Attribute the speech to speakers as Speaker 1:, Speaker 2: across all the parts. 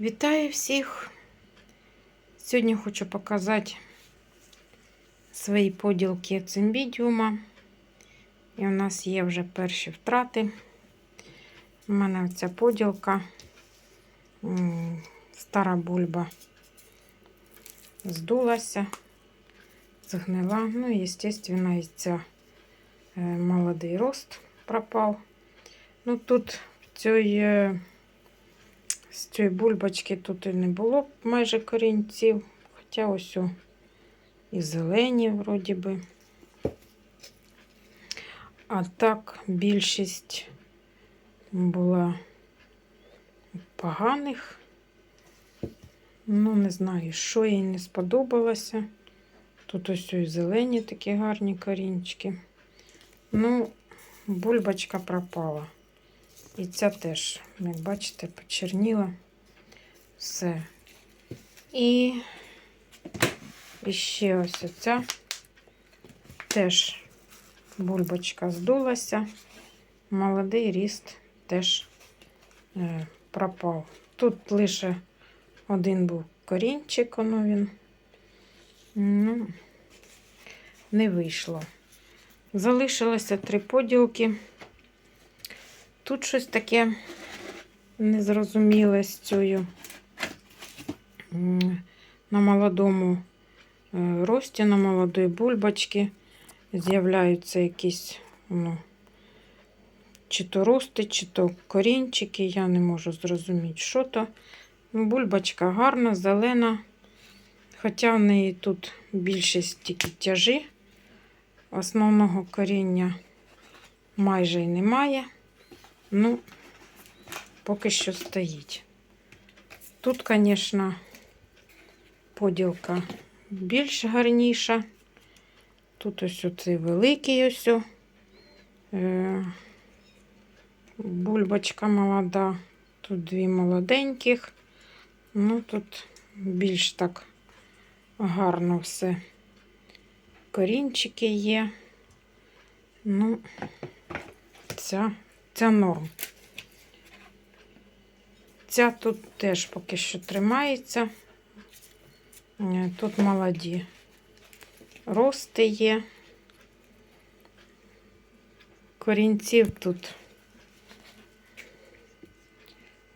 Speaker 1: Вітаю всіх! Сьогодні хочу показати свої поділки цимбідіума. І у нас є вже перші втрати. У мене ця поділка, стара бульба здулася, згнила. Ну і, звісно, і ця е, молодий рост пропав. Ну, тут в цій е, з цієї бульбочки тут і не було майже корінців, хоча ось о, і зелені, вроді би. А так більшість була поганих. Ну, не знаю, що їй не сподобалося. Тут ось і зелені такі гарні корінчики. Ну, бульбочка пропала. І ця теж, як бачите, почерніла все. І, і ще ось оця теж бульбочка здулася. Молодий ріст теж е, пропав. Тут лише один був корінчик, воно він. Ну, не вийшло. Залишилося три поділки. Тут щось таке незрозуміле з цією на молодому е, рості, на молодої бульбочки з'являються якісь ну, чи то рости, чи то корінчики. Я не можу зрозуміти, що то. Ну, Бульбочка гарна, зелена. Хоча в неї тут більшість тільки тяжі. Основного коріння майже й немає. Ну, поки що стоїть. Тут, звісно, поділка більш гарніша. Тут ось оцей великий ось. Е, бульбочка молода. Тут дві молоденьких. Ну, тут більш так гарно все. Корінчики є. Ну, ця Ця норм. Ця тут теж поки що тримається. Е, Тут молоді рости є. Корінців тут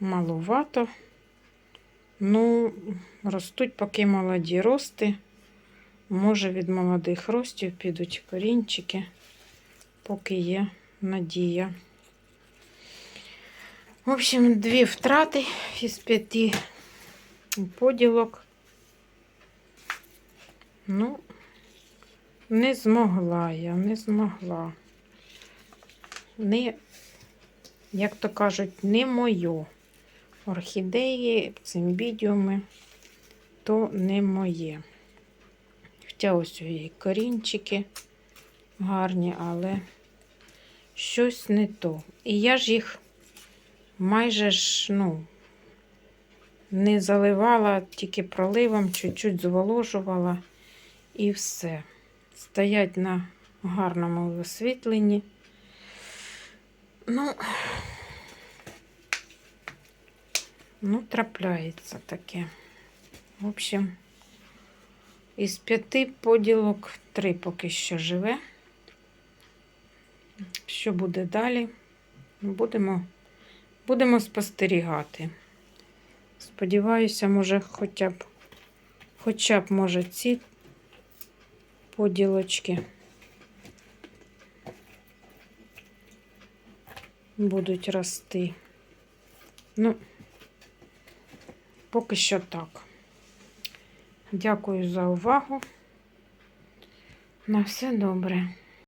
Speaker 1: маловато. Ну, ростуть поки молоді рости. Може, від молодих ростів підуть корінчики, поки є надія. В общем, дві втрати із п'яти поділок. Ну, не змогла я, не змогла. Не, як то кажуть, не моє. Орхідеї, цимбідіуми, то не моє. Хоча ось є корінчики гарні, але щось не то. І я ж їх майже ж, ну, не заливала, тільки проливом, чуть-чуть зволожувала і все. Стоять на гарному освітленні. Ну, ну, трапляється таке. В общем, із п'яти поділок три поки що живе. Що буде далі? Будемо Будемо спостерігати. Сподіваюся, може, хоча б, хоча б, може, ці поділочки будуть рости. Ну, поки що так. Дякую за увагу. На все добре.